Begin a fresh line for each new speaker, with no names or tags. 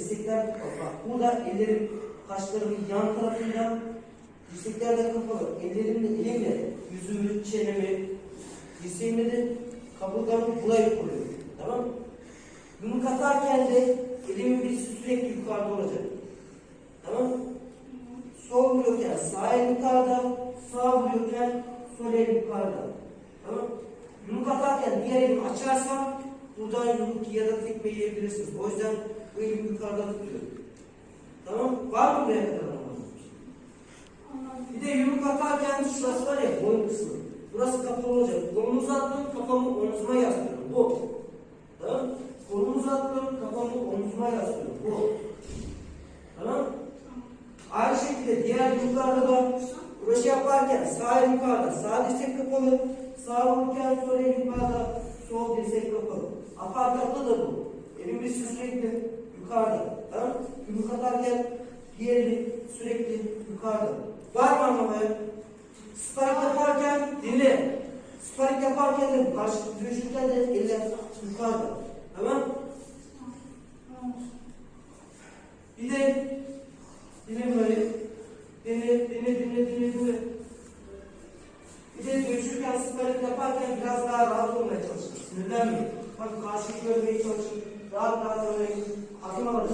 dirsekler bak burada ellerim kaşlarımın yan tarafında dirsekler de kapalı. Ellerimle elimle yüzümü, çenemi, dirseğimle de kaburgamı buraya koyuyorum. Tamam mı? Yumruk atarken de elimin birisi sürekli yukarıda olacak. Tamam mı? Sol vuruyorken sağ el yukarıda, sağ vuruyorken sol el yukarıda. Tamam mı? Yumruk atarken diğer elimi açarsam buradan yumruk ya da tekme yiyebilirsiniz. O yüzden bu elimi yukarıda tutuyorum. Tamam? Var mı buraya kadar anlamadığınız bir de yumruk atarken şurası var ya boyun kısmı. Burası kapalı olacak. Kolumu uzattım, kafamı omzuma yaslıyorum. Bu. Tamam? Kolumu uzattım, kafamı omzuma yaslıyorum. Bu. Tamam? Aynı şekilde diğer yumruklarda da kroşe yaparken sağ el yukarıda, sağ dirsek kapalı, sağ vururken sol el kapalı. Aparkatta da bu. Birisi sürekli yukarıda. Tamam mı? Yumruk atarken diğeri sürekli yukarıda. Var mı anlamaya? Sparing yaparken dinle. Sparing yaparken de karşı dövüşürken de eller yukarıda. Tamam? Bir de dinle böyle. Dinle, dinle, dinle, dinle, dinle. Bir de sparing yaparken biraz daha rahat olmaya çalışın. Sinirlenmeyin. Bak karşı görmeye çalışın. Rahat rahat oynayın. Adım alın.